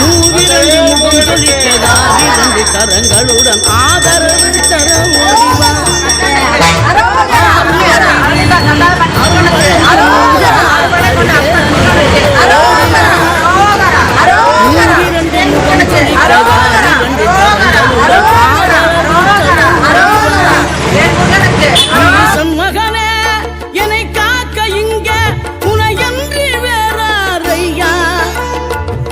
மூவிரண்டு முகம் தொழிக்கதாரி இரண்டு கரங்களுடன் ஆதரவு தர ஓடிவா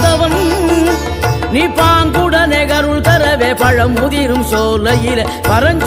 வந்தவன் நீ பாங்குட நெகருள் தரவே பழம் முதிரும் சோலையில. பரஞ்சு